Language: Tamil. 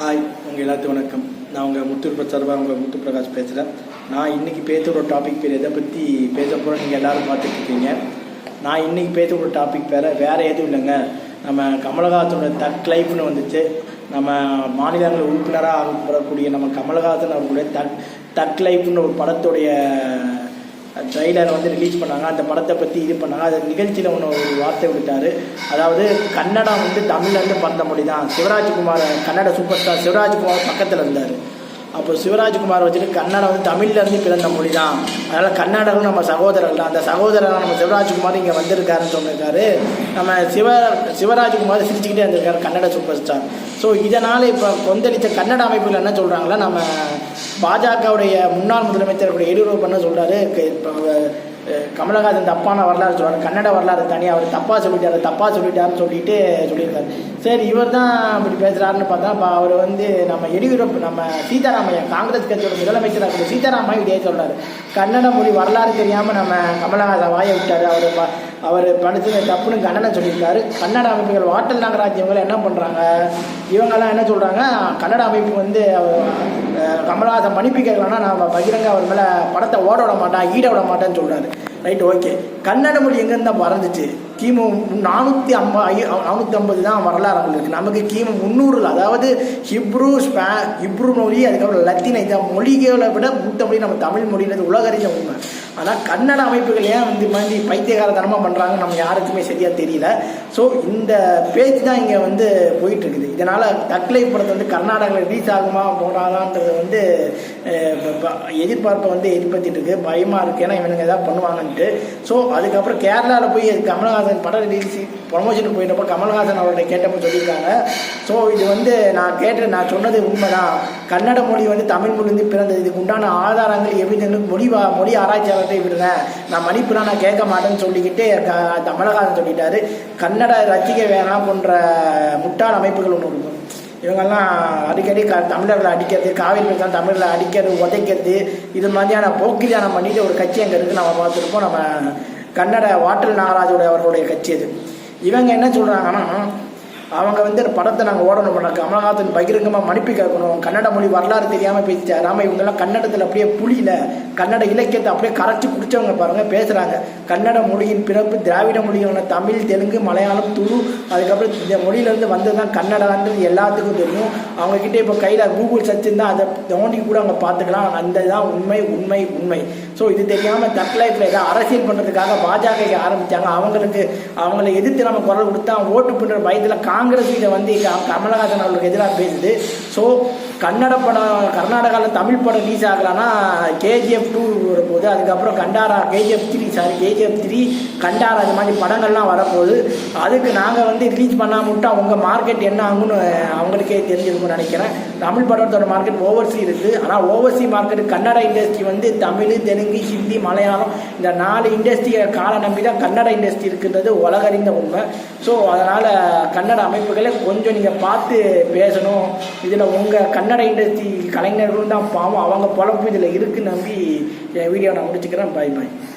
ஹாய் உங்கள் எல்லாத்துக்கும் வணக்கம். நான் உங்கள் முத்து சார்பாக உங்கள் முத்து பிரகாஷ் பேசுகிறேன் நான் இன்றைக்கி பேசுகிற டாபிக் பேர் எதை பற்றி பேச போகிறோம் நீங்கள் எல்லோரும் பார்த்துட்ருக்கீங்க நான் இன்றைக்கி பேசுகிற டாபிக் பேர வேறு எதுவும் இல்லைங்க. நம்ம கமலஹாசனோட தக் லைஃப்னு வந்துச்சு. நம்ம மாநிலங்கள் உறுப்பினராக ஆகப்படக்கூடிய நம்ம கமலஹாசன் அவர்களுடைய தக் தக் லைஃப்னு ஒரு படத்துடைய ட்ரைலரை வந்து ரிலீஸ் பண்ணாங்க. அந்த படத்தை பற்றி இது பண்ணாங்க. அது நிகழ்ச்சியில் ஒன்று ஒரு வார்த்தை விட்டார் அதாவது கன்னடா வந்து தமிழ்லேருந்து பிறந்த மொழி தான். சிவராஜ்குமார் கன்னட சூப்பர் ஸ்டார் சிவராஜ்குமார் பக்கத்தில் இருந்தார். அப்போ சிவராஜ்குமார் வச்சுட்டு கன்னடம் வந்து தமிழ்லேருந்து பிறந்த மொழி தான் அதனால் கன்னடர்கள் நம்ம சகோதரர்கள் தான். அந்த சகோதரர் நம்ம சிவராஜ்குமார் இங்கே வந்திருக்காருன்னு சொல்லியிருக்காரு நம்ம சிவ சிவராஜ்குமார் சிரிச்சுக்கிட்டே இருந்திருக்காரு கன்னட சூப்பர் ஸ்டார் ஸோ இதனால் இப்போ கொந்தளித்த கன்னட அமைப்புகள் என்ன சொல்கிறாங்களா நம்ம பாஜகவுடைய முன்னாள் முதலமைச்சர் எடியூரப்பன்னு சொல்கிறாரு இப்போ கமலஹாசன் தப்பான வரலாறு சொல்கிறார் கன்னட வரலாறு தனியாக அவர் தப்பாக சொல்லிட்டார் தப்பாக சொல்லிட்டாருன்னு சொல்லிட்டு சொல்லியிருக்காரு. சரி இவர் தான் இப்படி பேசுகிறாருன்னு பார்த்தா இப்போ அவர் வந்து நம்ம எடியூரப்பு நம்ம சீதாராமையா காங்கிரஸ் கட்சியோட முதலமைச்சராக இருக்கிற சீதாராமையா இதே சொல்கிறார் கன்னட மொழி வரலாறு தெரியாமல் நம்ம கமலஹாசன் வாய விட்டார். அவர் அவர் படித்தது தப்புன்னு கண்டனம் சொல்லியிருக்காரு. கன்னட அமைப்புகள் வாட்டல் நாகராஜ் இவங்க என்ன பண்ணுறாங்க இவங்கெல்லாம் என்ன சொல்கிறாங்க கன்னட அமைப்பு வந்து கமலஹாசன் மன்னிப்பு கேட்கலாம்னா நான் பகிரங்க அவர் மேலே படத்தை ஓட விட மாட்டேன் ஈட விட மாட்டேன்னு சொல்கிறாரு ரைட் ஓகே. கன்னட மொழி எங்கேருந்து தான் கிமு நானூற்றி ஐம்பது ஐ நானூற்றி ஐம்பது தான் வரலாறு இருக்குது நமக்கு கிமு முந்நூறில் அதாவது ஹிப்ரு ஸ்பே ஹிப்ரு மொழி அதுக்கப்புறம் லத்தீன் இந்த மொழிகளை விட மூத்த மொழி நம்ம தமிழ் மொழின்றது உலகறிஞ்ச உண்மை. ஆனால் கன்னட அமைப்புகள் ஏன் வந்து மாதிரி பைத்தியகாரத்தனமாக பண்ணுறாங்க நம்ம யாருக்குமே சரியாக தெரியல. ஸோ இந்த பேச்சு தான் இங்கே வந்து போயிட்டுருக்குது. இதனால் தக்லை படத்தை வந்து கர்நாடகாவில் ரிலீஸ் ஆகுமா போடாதான்றது வந்து எதிர்பார்ப்பை வந்து எதிர்பார்த்திட்டு இருக்கு. பயமாக இருக்குது ஏன்னா இவனுங்க எதாவது பண்ணுவாங்கன்ட்டு. ஸோ அதுக்கப்புறம் கேரளாவில் போய் கமல்ஹாசன் படம் ரிலீஸ் ப்ரொமோஷனுக்கு போயிட்டப்போ கமல்ஹாசன் அவர்கிட்ட கேட்டப்போ சொல்லியிருக்காங்க. ஸோ இது வந்து நான் கேட்டு நான் சொன்னது உண்மைதான். கன்னட மொழி வந்து தமிழ் மொழி வந்து பிறந்தது. இதுக்கு உண்டான ஆதாரங்கள் எவிதென்னு மொழி மொழி ஆராய்ச்சியாளர்கிட்ட விடுறேன் நான் மன்னிப்புலாம் நான் கேட்க மாட்டேன்னு சொல்லிக்கிட்டு கமலஹாசன் சொல்லிட்டாரு. கன்னட ரசிகை வேணாம் போன்ற முட்டாள் அமைப்புகள் ஒன்று இருக்கும். இவங்கெல்லாம் அடிக்கடி க தமிழர்களை அடிக்கிறது காவிரி பிரச்சனை தமிழர்களை அடிக்கிறது உதைக்கிறது இது மாதிரியான போக்கிரியானம் பண்ணிட்டு ஒரு கட்சி அங்கே இருக்குது நம்ம பார்த்துருப்போம். நம்ம கன்னட வாட்டல் நாகராஜோட அவர்களுடைய கட்சி அது. இவங்க என்ன சொல்கிறாங்கன்னா அவங்க வந்து படத்தை நாங்கள் ஓடணும் பண்ண கமலஹாசன் பகிரங்கமாக மன்னிப்பு கேட்கணும். கன்னட மொழி வரலாறு தெரியாமல் பேசிட்டார் ராம இவங்கெல்லாம் கன்னடத்தில் அப்படியே புளியில கன்னட இலக்கியத்தை அப்படியே கரைச்சி குடிச்சவங்க பாருங்கள் பேசுகிறாங்க கன்னட மொழியின் பிறப்பு திராவிட மொழியான தமிழ் தெலுங்கு மலையாளம் துரு அதுக்கப்புறம் இந்த மொழியிலேருந்து வந்தது தான் கன்னடான்றது எல்லாத்துக்கும் தெரியும். அவங்கக்கிட்ட இப்போ கையில் கூகுள் சர்ச் இருந்தால் அதை தோண்டி கூட அவங்க பார்த்துக்கலாம். அந்த தான் உண்மை உண்மை உண்மை. ஸோ இது தெரியாமல் தக் லைஃப்பில் ஏதாவது அரசியல் பண்ணுறதுக்காக பாஜக ஆரம்பித்தாங்க அவங்களுக்கு அவங்களை எதிர்த்து நம்ம குரல் கொடுத்தா ஓட்டு பண்ணுற பயத்தில் கா காங்கிரஸ் இதை வந்து கமலஹாசன் அவர்களுக்கு எதிராக பேசுது. ஸோ கன்னட படம் கர்நாடகாவில் தமிழ் படம் ரிலீஸ் ஆகலான்னா கேஜிஎஃப் டூ வரும்போது அதுக்கப்புறம் Kantara KGF three sorry KGF three Kantara இது மாதிரி படங்கள்லாம் வரப்போகுது. அதுக்கு நாங்கள் வந்து ரிலீஸ் பண்ணாமல் மட்டும் அவங்க மார்க்கெட் என்ன ஆகும்னு அவங்களுக்கே தெரிஞ்சிருக்கும்னு நினைக்கிறேன். தமிழ் படத்தோட மார்க்கெட் ஓவர்சி இருக்குது ஆனால் ஓவர்சி மார்க்கெட் கன்னட இண்டஸ்ட்ரி வந்து தமிழ் தெலுங்கு ஹிந்தி மலையாளம் இந்த நாலு இண்டஸ்ட்ரியை கால நம்பி தான் கன்னட இண்டஸ்ட்ரி இருக்குன்றது உலகறிந்த உண்மை. ஸோ அதனால் கன்னட அமைப்புகளை கொஞ்சம் நீங்கள் பார்த்து பேசணும். இதில் உங்கள் கன்னட இண்டஸ்ட்ரி கலைஞர்களும் தான் பாவம் அவங்க பொழப்பு இதில் இருக்குன்னு நம்பி என் வீடியோ நான் முடிச்சுக்கிறேன். பாய் பாய்